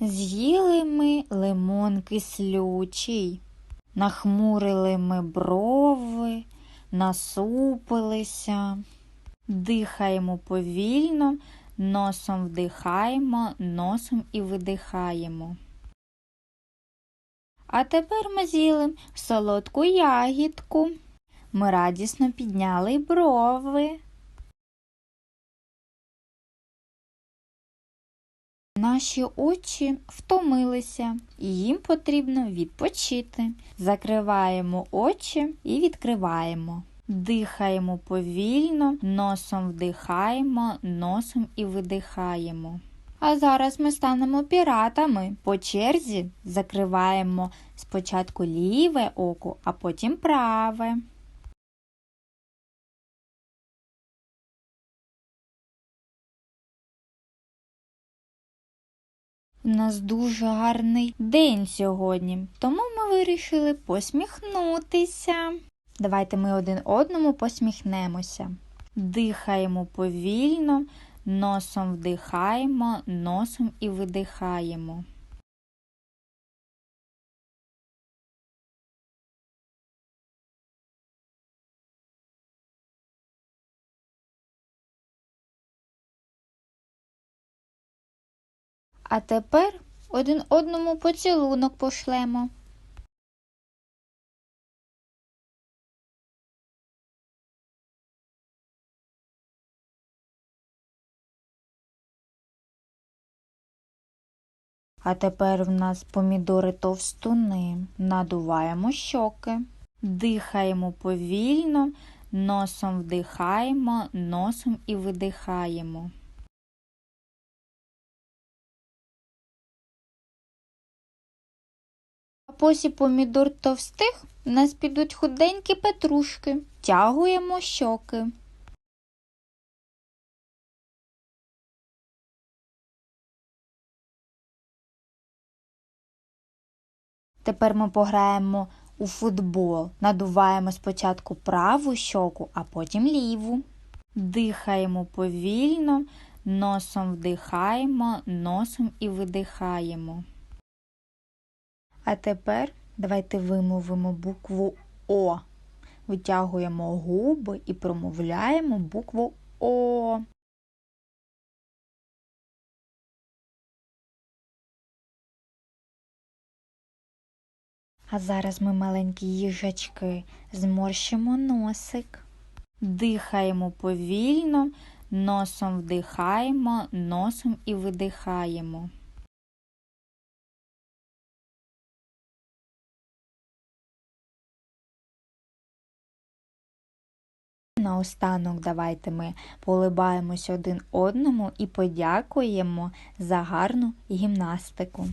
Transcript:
З'їли ми лимон кислючий, нахмурили ми брови, насупилися, дихаємо повільно, носом вдихаємо, носом і видихаємо. А тепер ми з'їли солодку ягідку. Ми радісно підняли брови. Наші очі втомилися, і їм потрібно відпочити. Закриваємо очі і відкриваємо. Дихаємо повільно, носом вдихаємо, носом і видихаємо. А зараз ми станемо піратами. По черзі закриваємо спочатку ліве око, а потім праве. У нас дуже гарний день сьогодні, тому ми вирішили посміхнутися. Давайте ми один одному посміхнемося. Дихаємо повільно, носом вдихаємо, носом і видихаємо. А тепер один одному поцілунок пошлемо. А тепер в нас помідори товстуни. Надуваємо щоки, дихаємо повільно, носом вдихаємо, носом і видихаємо. А посі помідор товстих в нас підуть худенькі петрушки. Тягуємо щоки. Тепер ми пограємо у футбол. Надуваємо спочатку праву щоку, а потім ліву. Дихаємо повільно, носом вдихаємо, носом і видихаємо. А тепер давайте вимовимо букву О. Витягуємо губи і промовляємо букву О. А зараз ми маленькі їжачки зморщимо носик, дихаємо повільно, носом вдихаємо, носом і видихаємо. Наостанок давайте ми полибаємось один одному і подякуємо за гарну гімнастику.